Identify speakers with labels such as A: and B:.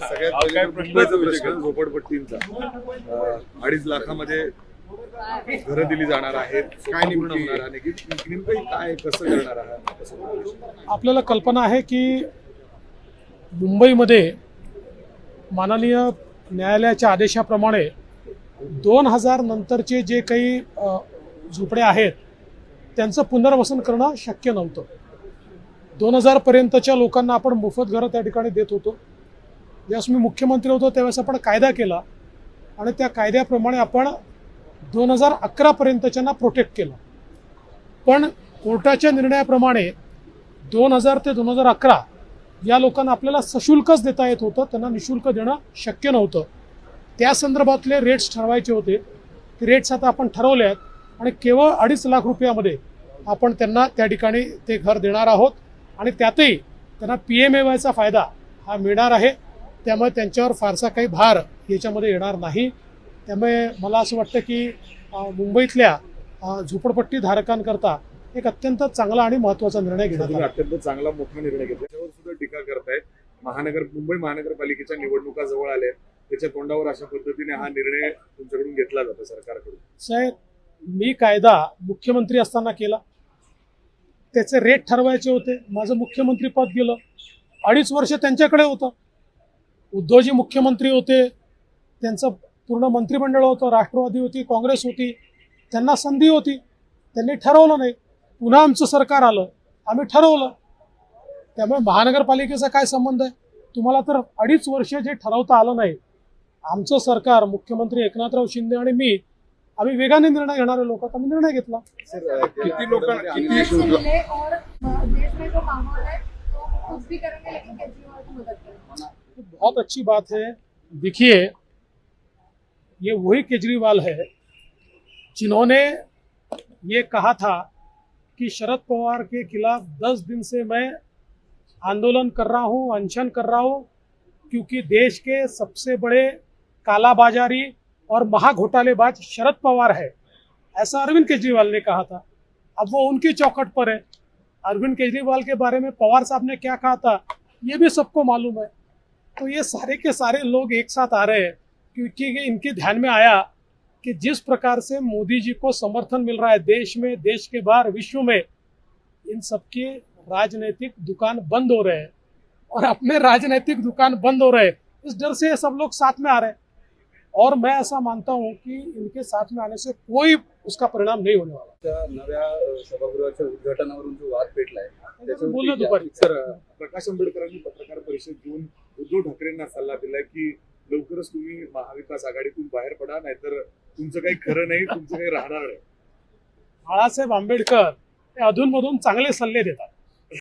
A: सगळ्यात पहिले मुंबईचा प्रश्न? झोपडपट्टींचा. अडीच लाखामध्ये घरं दिली जाणार आहेत. काय पूर्ण होणार नेमकं काय कसं करणार आहात?
B: आपल्याला कल्पना आहे की मुंबईमध्ये माननीय न्यायालयाच्या आदेशाप्रमाणे दोन हजार नंतरचे जे काही अ, झोपड्या आहेत त्यांचं पुनर्वसन करणं शक्य नव्हतं. दोन हजारपर्यंतच्या लोकांना आपण मोफत घरं त्या ठिकाणी देत होतो. ज्यावेळेस मी मुख्यमंत्री होतो त्यावेळेस आपण कायदा केला. आणि त्या कायद्याप्रमाणे आपण दोन हजार अकरापर्यंतच्यांना प्रोटेक्ट केलं. पण कोर्टाच्या निर्णयाप्रमाणे दोन हजार ते दोन हजार अकरा या लोकांना आपल्याला सशुल्कच देता येत होतं. त्यांना निशुल्क देणं शक्य नव्हतं. त्या संदर्भातले रेट्स ठरवायचे होते. ते रेट्स आता आपण ठरवले आहेत. आणि केवळ अडीच लाख रुपयामध्ये आपण त्यांना त्या ठिकाणी ते घर देणार आहोत. आणि त्यातही त्यांना पी एम ए वायचा फायदा हा मिळणार आहे. त्यामुळे त्यांच्यावर फारसा काही भार याच्यामध्ये येणार नाही. त्यामुळे मला असं वाटतं की मुंबईतल्या झोपडपट्टी धारकांकरता एक अत्यंत चांगला आणि महत्त्वाचा निर्णय घेण्यात आला.
A: अत्यंत चांगला मोठा निर्णय घेतला. त्यावर सुद्धा टीका करतायत. महानगर मुंबई महानगरपालिकेच्या निवडणुका जवळ आल्या. त्याच्या तोंडावर अशा पद्धतीने हा निर्णय तुमच्याकडून घेतला जातो सरकारकडून.
B: साहेब मी कायदा मुख्यमंत्री असताना केला. त्याचे रेट ठरवायचे होते. माझं मुख्यमंत्री पद गेलं. अडीच वर्ष त्यांच्याकडे होतं. उद्धवजी मुख्यमंत्री होते त्यांचं पूर्ण मंत्रिमंडळ होतं राष्ट्रवादी होती काँग्रेस होती त्यांना संधी होती. त्यांनी ठरवलं नाही. पुन्हा आमचं सरकार आलं. आम्ही ठरवलं. त्यामुळे महानगरपालिकेचा काय संबंध आहे? तुम्हाला तर अडीच वर्ष जे ठरवता आलं नाही. आमचं सरकार मुख्यमंत्री एकनाथराव शिंदे आणि मी आम्ही वेगाने निर्णय घेणारे लोक आम्ही निर्णय घेतला.
A: किती लोकांना किती
B: बहुत अच्छी बात है। देखिए, ये वही केजरीवाल है जिन्होंने ये कहा था कि शरद पवार के खिलाफ दस दिन से मैं आंदोलन कर रहा हूँ, अनशन कर रहा हूँ, क्योंकि देश के सबसे बड़े कालाबाजारी और महाघोटालेबाज शरद पवार है। ऐसा अरविंद केजरीवाल ने कहा था। अब वो उनकी चौखट पर है। अरविंद केजरीवाल के बारे में पवार साहब ने क्या कहा था, ये भी सबको मालूम है। तो ये सारे के सारे लोग एक साथ आ रहे हैं क्योंकि ये इनके ध्यान में आया कि जिस प्रकार से मोदी जी को समर्थन मिल रहा है देश में देश के बाहर विश्व में इन सबके राजनीतिक दुकान बंद हो रहे हैं। और अपने राजनीतिक दुकान बंद हो रहे हैं। इस डर से ये सब लोग साथ में आ रहे हैं। और मैं ऐसा मानता हूँ कि इनके साथ में आने से कोई उसका परिणाम नहीं होने वाला।
C: त्या नव्या सभागृहाच्या उद्घाटनावरून जो वाद पेटलाय त्याच्यावरती
B: बोललो दुपारी.
A: सर प्रकाश आंबेडकरांनी पत्रकार परिषद घेऊन उद्धव ठाकरेंना सल्ला दिलाय की लवकरच तुम्ही महाविकास आघाडीतून बाहेर पडा नाहीतर तुमचं काही खरं नाही तुमचं काही राहणार नाही.
B: बाळासाहेब आंबेडकर हे अधूनमधून चांगले सल्ले देतात.